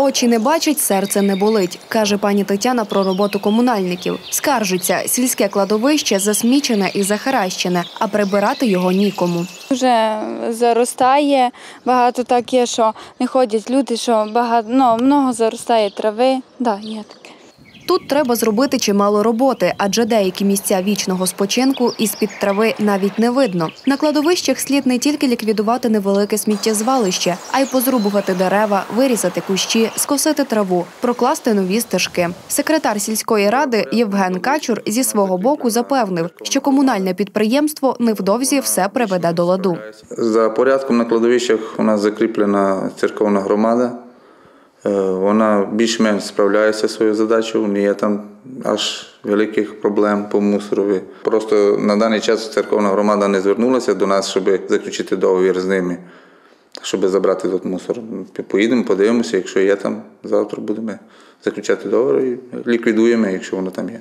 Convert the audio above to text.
Очі не бачать, серце не болить, каже пані Тетяна про роботу комунальників. Скаржиться, сільське кладовище засмічене і захаращене, а прибирати його нікому. Вже заростає, багато так є, що не ходять люди, що багато ну, много заростає трави. Да, є таке. Тут треба зробити чимало роботи, адже деякі місця вічного спочинку із-під трави навіть не видно. На кладовищах слід не тільки ліквідувати невелике сміттєзвалище, а й позрубувати дерева, вирізати кущі, скосити траву, прокласти нові стежки. Секретар сільської ради Євген Качур зі свого боку запевнив, що комунальне підприємство невдовзі все приведе до ладу. За порядком на кладовищах у нас закріплена церковна громада. Е, Вона більш-менш справляється зі своєю задачею, не є там аж великих проблем по мусорові. Просто на даний час церковна громада не звернулася до нас, щоб заключити договір з ними, щоб забрати тут мусор. Поїдемо, подивимося, якщо є там, завтра будемо заключати договір і ліквідуємо, якщо воно там є.